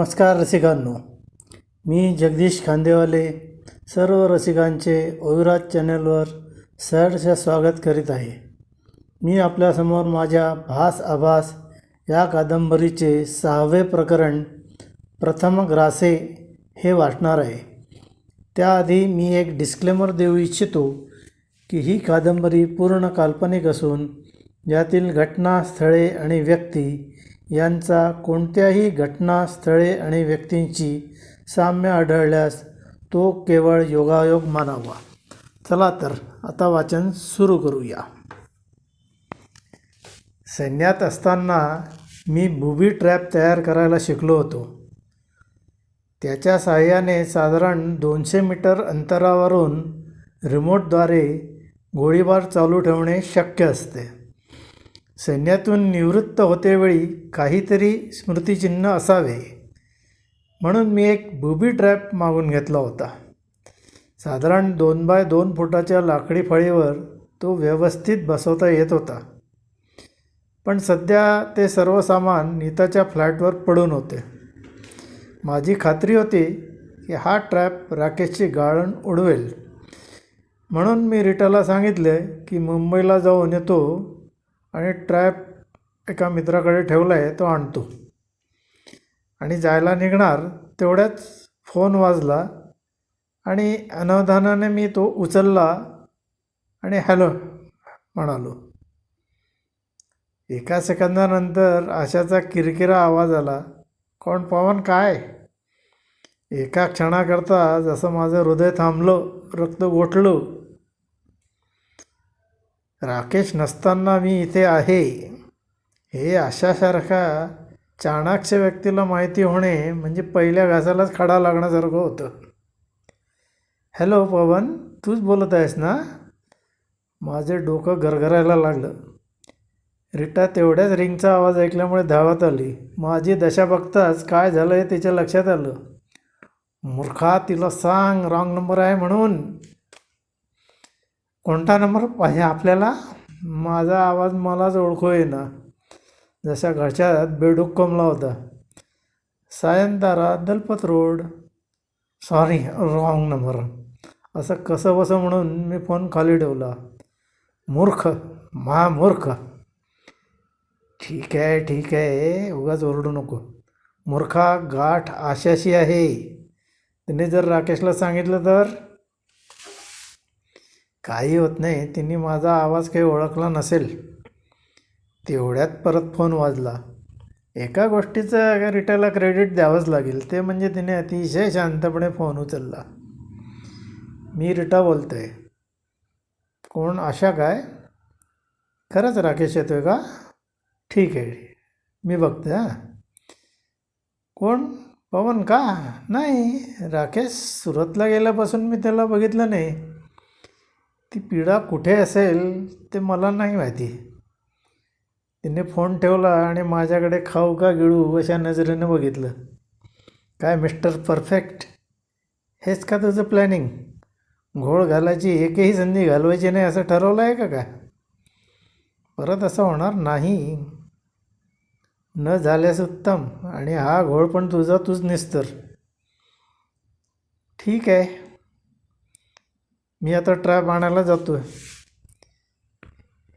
नमस्कार रसिकांनो. मी जगदीश खांदेवाले सर्व रसिकांचे ओविराज चॅनलवर सहर्ष स्वागत करीत आहे. मी आपल्यासमोर माझ्या भास आभास या कादंबरीचे सहावे प्रकरण प्रथम ग्रासे हे वाचणार आहे. त्याआधी मी एक डिस्क्लेमर देऊ इच्छितो की ही कादंबरी पूर्ण काल्पनिक असून यातील घटना स्थळे आणि व्यक्ती यांचा कोणत्याही घटना स्थळे आणि व्यक्तींची साम्य आढळल्यास तो केवळ योगायोग मानावा. चला तर आता वाचन सुरू करूया. सैन्यात असताना मी बुबी ट्रॅप तयार करायला शिकलो होतो. त्याच्या साहाय्याने साधारण दोनशे मीटर अंतरावरून रिमोटद्वारे गोळीबार चालू ठेवणे शक्य असते. सैन्यातून निवृत्त होतेवेळी काहीतरी स्मृतिचिन्ह असावे. म्हणून मी एक बुबी ट्रॅप मागून घेतला होता. साधारण दोन बाय दोन फुटाच्या लाकडी फळीवर तो व्यवस्थित बसवता येत होता. पण सध्या ते सर्व सामान नीताच्या फ्लॅटवर पडून होते. माझी खात्री होती की हा ट्रॅप राकेशची गाळण उडवेल. म्हणून मी रिटाला सांगितले की मुंबईला जाऊन येतो आणि ट्रॅप एका मित्राकडे ठेवला आहे तो आणतो. आणि जायला निघणार तेवढ्याच फोन वाजला आणि अनवधानाने मी तो उचलला आणि हॅलो म्हणालो. एका सेकंदानंतर आशाचा किरकिरा आवाज आला. कोण पवन काय? एका क्षणाकरता जसं माझं हृदय थांबलं रक्त गोठलं राकेश नसताना मी इथे आहे. हे अशासारखा चाणाक्ष व्यक्तीला माहिती होणे म्हणजे पहिल्या घासालाच खडा लागण्यासारखं होतं. हॅलो पवन तूच बोलत आहेस ना? माझे डोकं गरगरायला लागलं. रिटा तेवढ्याच रिंगचा आवाज ऐकल्यामुळे धावत आली. माझी दशा बघताच काय झालं हे तिच्या लक्षात आलं. मूर्खा तिला सांग रॉंग नंबर आहे म्हणून. कोणता नंबर? पाहिजे आपल्याला माझा आवाज मलाच ओळखू येईना. जशा घरच्या बेडूक कोंबला होता. Sayantara Dalpat road. Sorry wrong number असं कसं बसं म्हणून मी फोन खाली ठेवला. मूर्ख महामूर्ख. ठीक आहे ठीक आहे. उगाच ओरडू नको. मूर्खा गाठ आशाशी आहे. तिने जर राकेशला सांगितलं तर? काही होत नाही. तिने माझा आवाज काही ओळखला नसेल. तेवढ्यात परत फोन वाजला. एका गोष्टीचं रिटाला क्रेडिट द्यावंच लागेल. ते म्हणजे तिने अतिशय शांतपणे फोन उचलला. मी रिटा बोलतो आहे कोण? आशा काय? खरंच राकेश येतो आहे का? ठीक आहे. मी बघते हां. कोण? पवन का? नाही. राकेश सुरतला गेल्यापासून मी त्याला बघितलं नाही. ती पीडा कुठे असेल ते मला नाही माहिती. तिने फोन ठेवला आणि माझ्याकडे खाऊ का गिळू अशा नजरेनं बघितलं. काय मिस्टर परफेक्ट? हेच का तुझं प्लॅनिंग? घोळ घालायची एकही संधी घालवायची नाही असं ठरवलं आहे का काय? परत असं होणार नाही. न झाल्यास उत्तम आणि हा घोळ पण तुझा तूच निस्तर. ठीक आहे. मी आता ट्रॅप आणायला जातो आहे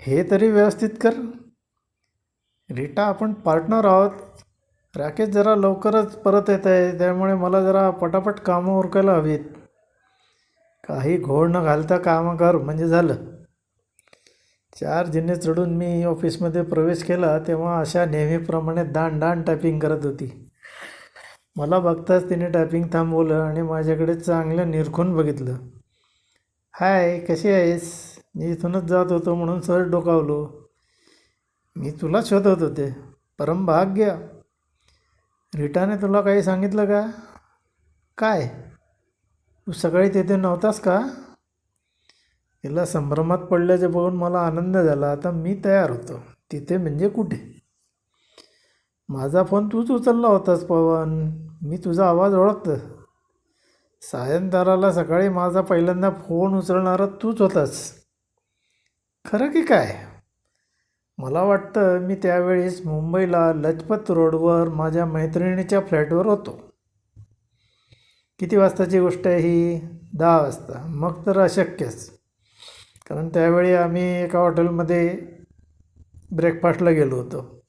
हे तरी व्यवस्थित कर. रिटा आपण पार्टनर आहोत. राकेश जरा लवकरच परत येत आहे त्यामुळे मला जरा पटापट कामं उरकायला हवीत. काही घोळ न घालता कामं कर म्हणजे झालं. चार जिने चढून मी ऑफिसमध्ये प्रवेश केला तेव्हा अशा नेहमीप्रमाणे दाण दाण टायपिंग करत होती. मला बघताच तिने टायपिंग थांबवलं आणि माझ्याकडे चांगलं निरखून बघितलं. हाय कशी आहेस? मी इथूनच जात होतो म्हणून सहज डोकावलो. मी तुला शोधत होते. परम भाग्य. रिटाने तुला काही सांगितलं का? काय? तू सकाळी तेथे नव्हतास का? तिला संभ्रमात पडल्याचे बघून मला आनंद झाला. आता मी तयार होतो. तिथे म्हणजे कुठे? माझा फोन तूच उचलला होतास पवन. मी तुझा आवाज ओळखतं. सायंताराला सकाळी माझा पहिल्यांदा फोन उचलणारा तूच होतास. खरं की काय? मला वाटतं मी त्यावेळेस मुंबईला लजपत रोडवर माझ्या मैत्रिणीच्या फ्लॅटवर होतो. किती वाजताची गोष्ट आहे ही? दहा वाजता. मग तर अशक्यच. कारण त्यावेळी आम्ही एका हॉटेलमध्ये ब्रेकफास्टला गेलो होतो.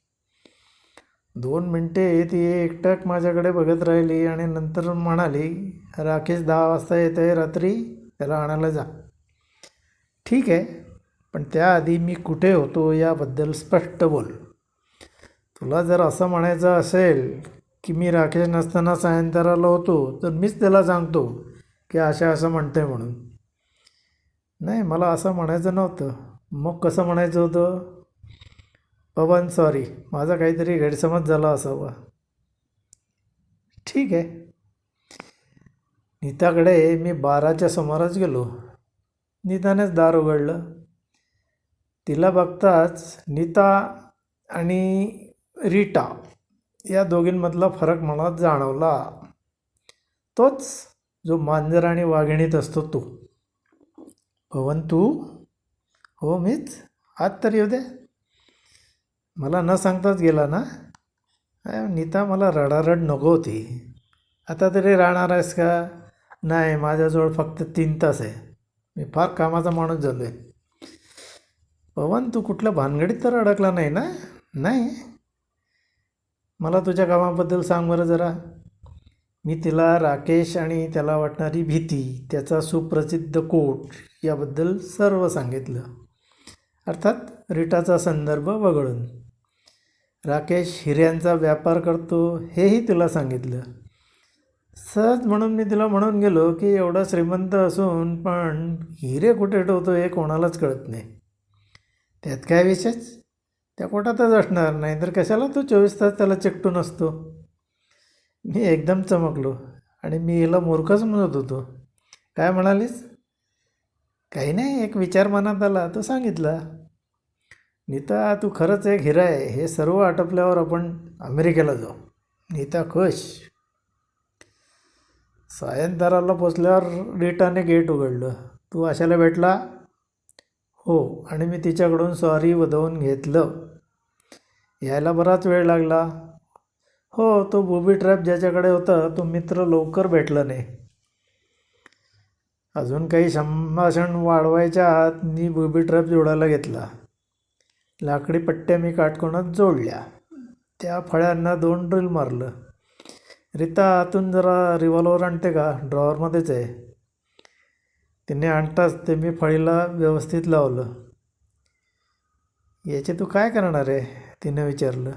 दोन मिनटे ती एकटक माझ्याकडे बघत राहिली आणि नंतर म्हणाली राकेश दहा वाजता येत आहे रात्री त्याला आणायला जा. ठीक आहे पण त्याआधी मी कुठे होतो याबद्दल स्पष्ट बोल. तुला जर असं म्हणायचं असेल की मी राकेश नसताना सायंतराला होतो तर मीच त्याला सांगतो की अशा असं म्हणते म्हणून. नाही मला असं म्हणायचं नव्हतं. मग कसं म्हणायचं होतं? पवन सॉरी माझा काहीतरी गैरसमज झाला असावा. ठीक आहे. नीताकडे मी बाराच्या सुमारास गेलो. नीतानेच दार उघडलं. तिला बघताच नीता आणि रीटा या दोघींमधला फरक मला जाणवला. तोच जो मांजर आणि वाघिणीत असतो तो. पवन तू? हो मीच? आत तर येऊ दे. मला न सांगताच गेला ना? नीता मला रडारड नको होती. आता तरी राहणार आहेस का? नाही माझ्याजवळ फक्त तीन तास आहे. मी फार कामाचा माणूस झालो आहे पवन तू कुठल्या भानगडीत तर अडकला नाही ना? नाही? मला तुझ्या कामाबद्दल सांग बरं जरा. मी तिला राकेश आणि त्याला वाटणारी भीती त्याचा सुप्रसिद्ध कोट याबद्दल सर्व सांगितलं. अर्थात रिटाचा संदर्भ वगळून. राकेश हिऱ्यांचा व्यापार करतो हेही तुला सांगितलं. सहज म्हणून मी तुला म्हणून गेलो की एवढा श्रीमंत असून पण हिरे कुठे ठेवतो हे कोणालाच कळत नाही. त्यात काय विशेष? त्या कोटातच असणार नाही तर कशाला तू चोवीस तास त्याला चिकटून असतो मी एकदम चमकलो आणि मी हिला मूर्खच म्हणत होतो. काय म्हणालीस? काही नाही एक विचार मनात आला तो सांगितला. नीता तू खरंच एक हिरा आहे. हे सर्व आटपल्यावर आपण अमेरिकेला जाऊ. नीता खुश. सायंतराला पोचल्यावर रीटाने गेट उघडलं. तू आशाला भेटला? हो आणि मी तिच्याकडून सॉरी वधवून घेतलं. यायला बराच वेळ लागला. हो तो बुबी ट्रॅप ज्याच्याकडे होता तो मित्र लवकर भेटला नाही. अजून काही संभाषण वाढवायच्या आत मी बुबी ट्रॅप जोडायला घेतला. लाकडी पट्ट्या मी काटकोनात जोडल्या. त्या फळ्यांना दोन ड्रिल मारलं. रिता आतून जरा रिव्हॉल्वर आणते का? ड्रॉवरमध्येच आहे. तिने आणताच ते मी फळीला व्यवस्थित लावलं. याचे तू काय करणार आहे? तिने विचारलं.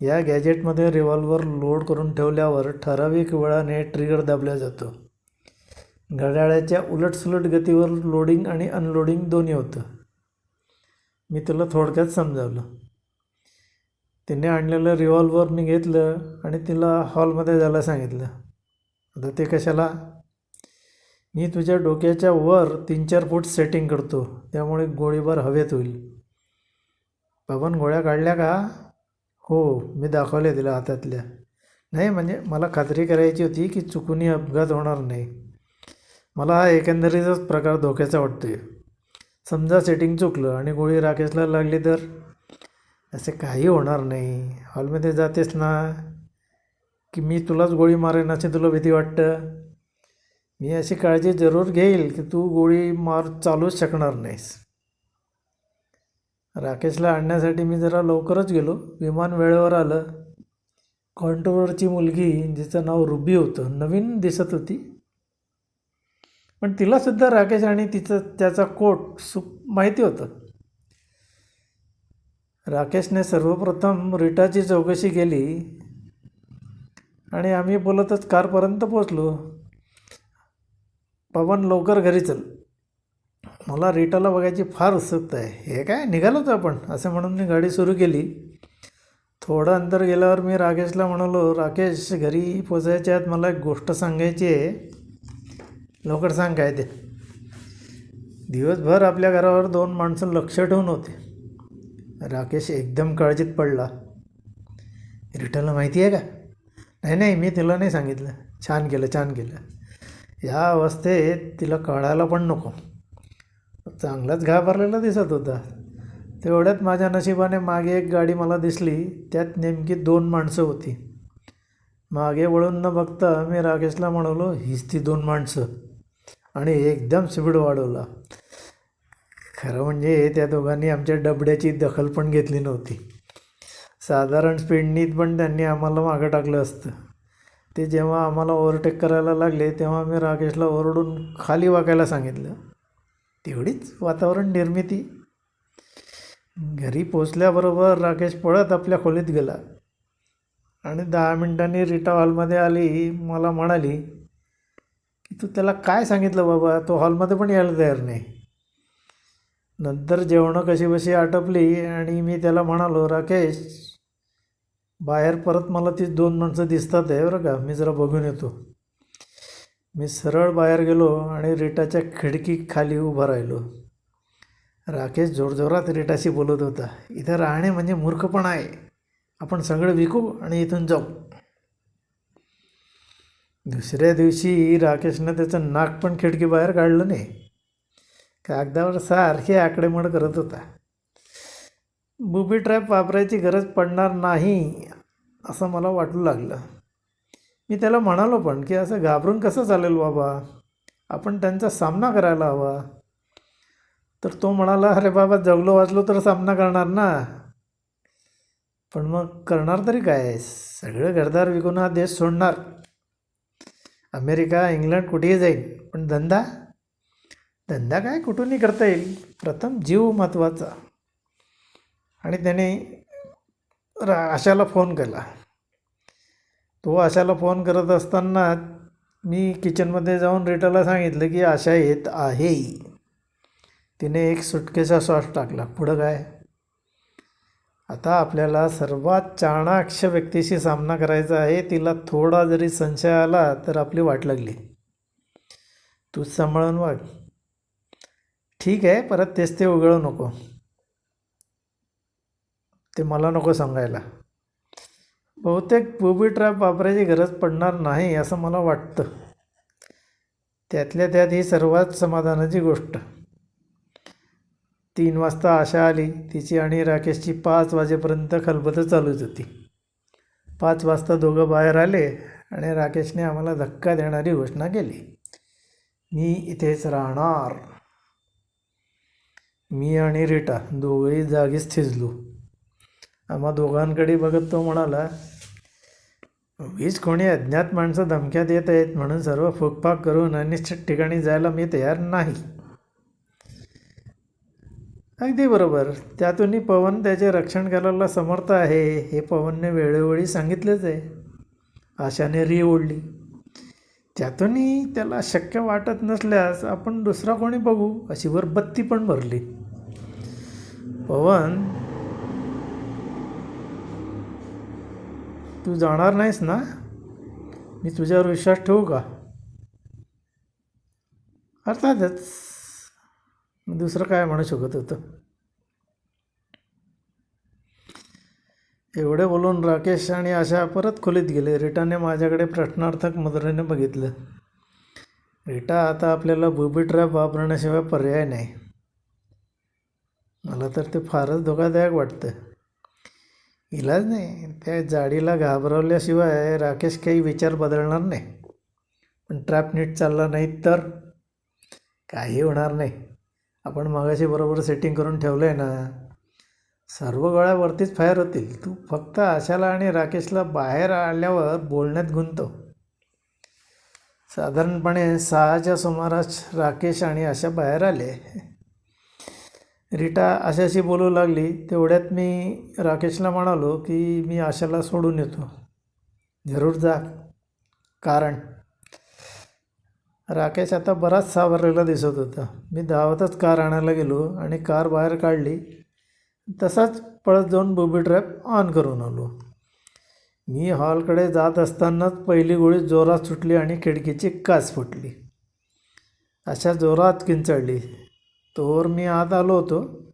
या गॅजेटमध्ये रिव्हॉल्वर लोड करून ठेवल्यावर ठराविक वेळाने ट्रिगर दाबला जातो. घड्याळाच्या उलटसुलट गतीवर लोडिंग आणि अनलोडिंग दोन्ही होतं. मी तुला थोडक्यात समजावलं. तिने आणलेलं रिव्हॉल्वर मी घेतलं आणि तिला हॉलमध्ये जायला सांगितलं. आता ते कशाला? मी तुझ्या डोक्याच्या वर तीन चार फूट सेटिंग करतो. त्यामुळे गोळीबार हवेत होईल. पवन गोळ्या काढल्या का? हो मी दाखवले तिला हातातल्या. नाही म्हणजे मला खात्री करायची होती की चुकूनही अपघात होणार नाही. मला हा एकंदरीतच प्रकार धोक्याचा वाटतो आहे समजा सेटिंग चुकलं आणि गोळी राकेशला लागली तर? असे काही होणार नाही. हॉलमध्ये जातेस ना? की मी तुलाच गोळी मारेन अशी तुला भीती वाटतं? मी अशी काळजी जरूर घेईल की तू गोळी मार चालूच शकणार नाहीस. राकेशला आणण्यासाठी मी जरा लवकरच गेलो. विमान वेळेवर आलं. कॉन्ट्रोवरची मुलगी जिचं नाव रुबी होतं नवीन दिसत होती. पण तिलासुद्धा राकेश आणि तिचं त्याचा कोट सु माहिती होतं. राकेशने सर्वप्रथम रिटाची चौकशी केली आणि आम्ही बोलतच कारपर्यंत पोचलो पवन लवकर घरी चल. मला रिटाला बघायची फार उत्सुकता आहे. हे काय? निघालोच आपण? असं म्हणून मी गाडी सुरू केली. थोडं अंतर गेल्यावर मी राकेशला म्हणालो राकेश घरी पोचायच्या आत मला एक गोष्ट सांगायची आहे. लवकर सांग काय ते. दिवसभर आपल्या घरावर दोन माणसं लक्ष ठेवून होते. राकेश एकदम काळजीत पडला. रिटर्नला माहिती आहे का? नाही नाही मी तिला नाही सांगितलं. छान केलं छान केलं. या अवस्थेत तिला कळायला पण नको. चांगलाच घाबरलेला दिसत होता. तेवढ्यात माझ्या नशिबाने मागे एक गाडी मला दिसली. त्यात नेमकी दोन माणसं होती. मागे वळून न बघता मी राकेशला म्हणालो हीच ती दोन माणसं. आणि एकदम स्पीड वाढवला. खरं म्हणजे त्या दोघांनी आमच्या डबड्याची दखल पण घेतली नव्हती. साधारण स्पीडनीत पण त्यांनी आम्हाला मागं टाकलं असतं. ते जेव्हा आम्हाला ओव्हरटेक करायला लागले तेव्हा मी राकेशला ओरडून खाली वाकायला सांगितलं. तेवढीच वातावरण निर्मिती. घरी पोचल्याबरोबर राकेश पळत आपल्या खोलीत गेला. आणि दहा मिनिटांनी रिटा हॉलमध्ये आली मला म्हणाली की तू त्याला काय सांगितलं बाबा? तो हॉलमध्ये पण यायला तयार नाही. नंतर जेवणं कशी बशी आटपली आणि मी त्याला म्हणालो राकेश बाहेर परत मला ती दोन माणसं दिसतात आहे बरं का? मी जरा बघून येतो. मी सरळ बाहेर गेलो आणि रिटाच्या खिडकी खाली उभा राहिलो. राकेश जोरजोरात रिटाशी बोलत होता इथं राहणे म्हणजे मूर्खपणा आहे. आपण सगळं विकू आणि इथून जाऊ. दुसऱ्या दिवशी राकेशनं त्याचं नाक पण खिडकीबाहेर काढलं नाही. कागदावर सारखे आकडेमोड करत होता. बुबी ट्रॅप वापरायची गरज पडणार नाही असं मला वाटू लागलं. मी त्याला म्हणालो पण की असं घाबरून कसं चालेल बाबा? आपण त्यांचा सामना करायला हवा. तर तो म्हणाला अरे बाबा जगलो वाचलो तर सामना करणार ना. पण मग करणार तरी काय? सगळं घरदार विकून हा देश सोडणार. अमेरिका इंग्लंड कुठेही जाईल. पण धंदा? धंदा काय कुठूनही करता येईल. प्रथम जीव महत्त्वाचा आणि त्याने रा आशाला फोन केला. तो आशाला फोन करत असताना मी किचनमध्ये जाऊन रिटाला सांगितलं की आशा येत आहे. तिने एक सुटकेचा श्वास टाकला. पुढं काय? आता आपल्याला सर्वात चाणाक्ष व्यक्तीशी सामना करायचा आहे तिला थोडा जरी संशय आला तर आपली वाट लागली. तूच सांभाळून वाघ ठीक आहे परत तेच ते उघडू नको. ते मला नको सांगायला. बहुतेक बुबी ट्रॅप वापरायची गरज पडणार नाही असं मला वाटतं. त्यातल्या त्यात ही सर्वात समाधानाची गोष्ट. तीन वाजता आशा आली. तिची आणि राकेशची पाच वाजेपर्यंत खलबतं चालूच होती. पाच वाजता दोघं बाहेर आले आणि राकेशने आम्हाला धक्का देणारी घोषणा केली. मी इथेच राहणार. मी आणि रिटा दोघंही जागीच थिजलो. आम्हा दोघांकडे बघत तो म्हणाला वीज कोणी अज्ञात माणसं धमक्या देत आहेत म्हणून सर्व फुकफाक करून अनिश्चित ठिकाणी जायला मी तयार नाही. अगदी बरोबर. त्यातूनही पवन त्याचे रक्षण करायला समर्थ आहे हे पवनने वेळोवेळी सांगितलेच आहे. आशाने री ओढली. त्यातूनही त्याला शक्य वाटत नसल्यास आपण दुसरा कोणी बघू अशी वर बत्ती पण भरली. पवन तू जाणार नाहीस ना? मी तुझ्यावर विश्वास ठेवू का? अर्थातच दुसरं काय म्हणू शकत होतं? एवढे बोलून राकेश आणि आशा परत खोलीत गेले. रिटाने माझ्याकडे प्रश्नार्थक मुद्रेने बघितलं. रिटा आता आपल्याला बुबी ट्रॅप वापरण्याशिवाय पर्याय नाही. मला तर ते फारच धोकादायक वाटतं. इलाज नाही. त्या जाडीला घाबरवल्याशिवाय राकेश काही विचार बदलणार नाही. पण ट्रॅप नीट चालला नाही तर काही होणार नाही. आपण मागाशी बरोबर सेटिंग करून ठेवलं आहे ना. सर्व गळ्यावरतीच फायर होतील. तू फक्त आशाला आणि राकेशला बाहेर आल्यावर बोलण्यात गुंतव. साधारणपणे सहाच्या सुमारास राकेश आणि आशा बाहेर आले. रिटा आशाशी बोलू लागली. तेवढ्यात मी राकेशला म्हणालो की मी आशाला सोडून येतो. जरूर जा. कारण राकेश आता बराच सावरलेला दिसत होता. मी धावतच कार आणायला गेलो आणि कार बाहेर काढली. तसाच पळत जाऊन बुबी ट्रॅप ऑन करून आलो. मी हॉलकडे जात असतानाच पहिली गोळी जोरात सुटली आणि खिडकीची काच फुटली. अशा जोरात किंचळली. तोवर मी आत आलो होतो.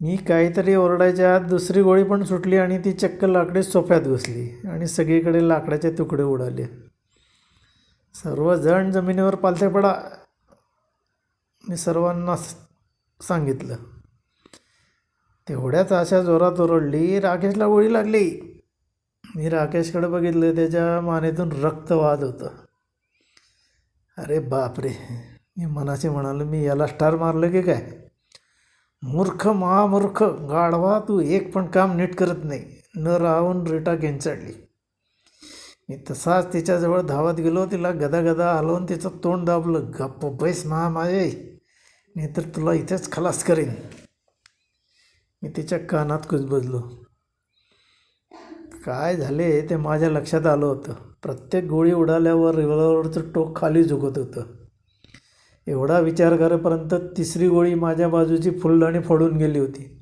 मी काहीतरी ओरडायच्या आत दुसरी गोळी पण सुटली आणि ती चक्क लाकडी सोफ्यात घुसली आणि सगळीकडे लाकडाचे तुकडे उडाले. सर्वजण जमिनीवर पालथे पडा. मी सर्वांना सांगितलं. तेवढ्याच अशा जोरात ओरडली राकेशला गोळी लागली. मी राकेशकडे बघितलं त्याच्या मानेतून रक्त वाहत होतं. अरे बापरे मी मनाशी म्हणालो मी याला स्टार मारलं की काय? मूर्ख महामूर्ख गाढवा तू एक पण काम नीट करत नाही. न राहून रिटा घेंचाडली मी तसाच तिच्याजवळ धावत गेलो तिला गदा गदा हलवून तिचं तोंड दाबलं. गप्प बैस महामाये नाहीतर तुला इथेच खलास करीन. मी तिच्या कानात कुजबजलो. काय झाले ते माझ्या लक्षात आलं होतं. प्रत्येक गोळी उडाल्यावर रिव्हॉल्वरचं टोक खाली झुकत होतं. एवढा विचार करेपर्यंत तिसरी गोळी माझ्या बाजूची फुलदाणी फोडून गेली होती.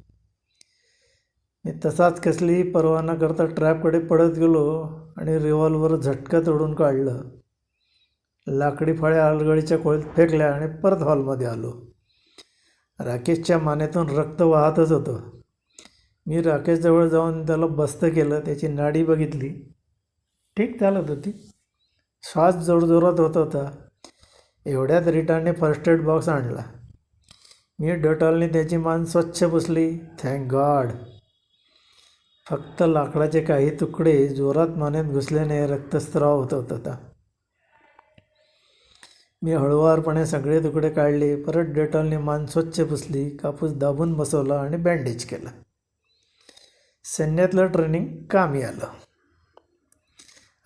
मी तसाच कसलीही पर्वा न करता ट्रॅपकडे पडत गेलो आणि रिव्हॉल्वर झटक्यात ओढून काढलं. लाकडी फळ्या आलगडीच्या खोलीत फेकल्या आणि परत हॉलमध्ये आलो. राकेशच्या मानेतून रक्त वाहतच होतं. मी राकेशजवळ जाऊन त्याला बस्त केलं त्याची नाडी बघितली. ठीक चालत होती श्वास जोरजोरात होत होता. एवढ्यात रिटाने फर्स्ट एड बॉक्स आणला. मी डटॉलने त्याची मान स्वच्छ पुसली. थँक गॉड फक्त लाकडाचे काही तुकडे जोरात मानेत घुसल्याने रक्तस्राव होत होता. मी हळुवारपणे सगळे तुकडे काढले परत डेटॉलने मान स्वच्छ पुसली कापूस दाबून बसवला आणि बँडेज केला. सैन्यातलं ट्रेनिंग कामी आलं.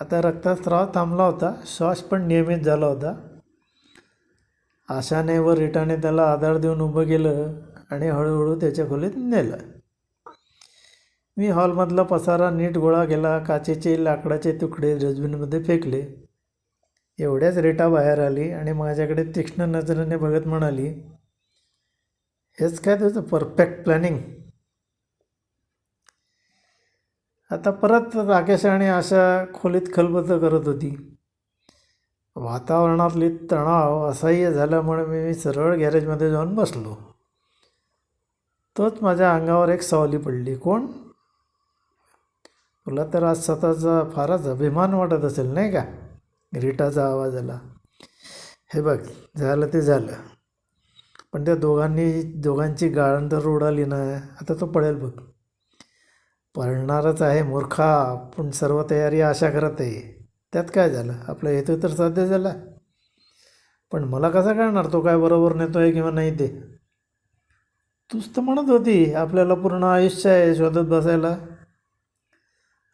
आता रक्तस्राव थांबला होता श्वास पण नियमित झाला होता. आशाने व रिटाने त्याला आधार देऊन उभं केलं आणि हळूहळू त्याच्या खोलीत नेलं. मी हॉलमधला पसारा नीट गोळा केला काचेचे लाकडाचे तुकडे डस्टबिनमध्ये फेकले. एवढ्याच रेटा बाहेर आली आणि माझ्याकडे तीक्ष्ण नजरेने बघत म्हणाली हेच काय तुझं परफेक्ट प्लॅनिंग? आता परत राकेश आणि आशा खोलीत खलबत करत होती. वातावरणातली तणाव असह्य झाल्यामुळे मी सरळ गॅरेजमध्ये जाऊन बसलो. तोच माझ्या अंगावर एक सावली पडली. कोण? तुला तर आज स्वतःचा फारच अभिमान वाटत असेल नाही का? रिटाचा आवाज आला. हे बघ झालं ते झालं. पण त्या दोघांनी दोघांची गाळण तर उडाली ना आता तो पडेल बघ. पळणारच आहे मूर्खा पण सर्व तयारी आशा करत आहे. त्यात काय झालं? आपला हेतू तर साध्य झाला. पण मला कसा कळणार तो काय बरोबर नेतो आहे किंवा नाही ते? तूच तर म्हणत होती आपल्याला पूर्ण आयुष्य आहे शोधत बसायला.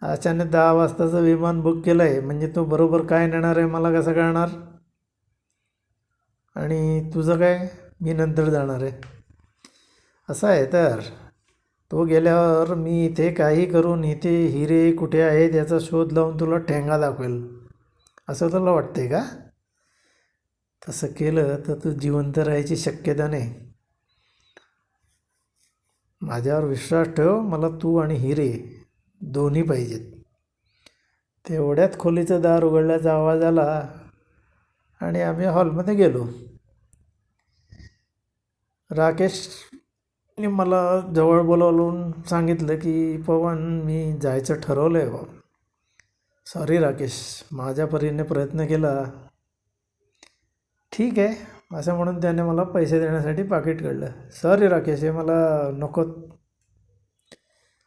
अचानक दहा वाजताचं विमान बुक केलं आहे म्हणजे तो बरोबर काय नेणार आहे मला कसं कळणार? आणि तुझं काय? मी नंतर जाणार आहे. असं आहे तर. तो गेल्यावर मी इथे काही करून इथे हिरे कुठे आहेत याचा शोध लावून तुला ठेंगा दाखवेल. असं तुला वाटते का? तसं केलं तर तू जिवंत राहायची शक्यता नाही. माझ्यावर विश्वास ठेव मला तू आणि हिरे दोन्ही पाहिजेत. तेवढ्यात खोलीचं दार उघडल्याचा आवाज आला आणि आम्ही हॉलमध्ये गेलो. राकेशने मला जवळ बोलावून सांगितलं की पवन मी जायचं ठरवलं आहे हो. बा सॉरी राकेश. माझ्या परीने प्रयत्न केला. ठीक आहे. असं म्हणून त्याने मला पैसे देण्यासाठी पाकिट काढलं. सॉरी राकेश हे मला नको.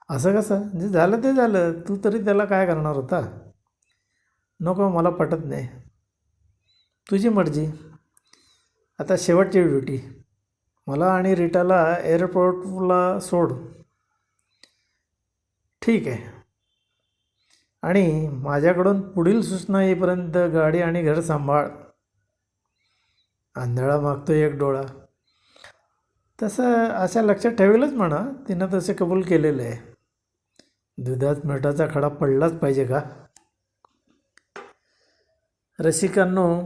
असं कसं? जे झालं ते झालं. तू तरी त्याला काय करणार होता? नको मला पटत नाही. तुझी मर्जी. आता शेवटची ड्युटी. मला आणि रिटाला एअरपोर्टला सोड. ठीक आहे. आणि माझ्याकडून पुढील सूचना येईपर्यंत गाडी आणि घर सांभाळ. आंधळा मागतो एक डोळा. तसं अशा लक्षात ठेवेलच म्हणा. तिनं तसे कबूल केलेलं आहे. दुधात मिठाचा खडा पडलाच पाहिजे का? रसिकांनो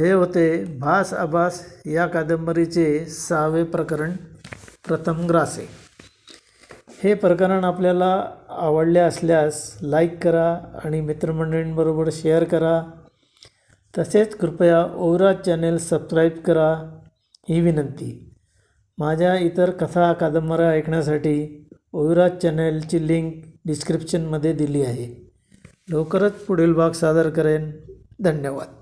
हे होते भास आभास या कादंबरीचे सहावे प्रकरण प्रथम ग्रासे. हे प्रकरण आपल्याला आवडले असल्यास लाईक करा आणि मित्रमंडळींबरोबर शेअर करा. तसेच कृपया ओवराज चॅनेल सबस्क्राईब करा ही विनंती. माझ्या इतर कथा कादंबऱ्या ऐकण्यासाठी ओविराज चॅनेलची लिंक डिस्क्रिप्शनमध्ये दिली आहे. लवकरच पुढील भाग सादर करेन. धन्यवाद.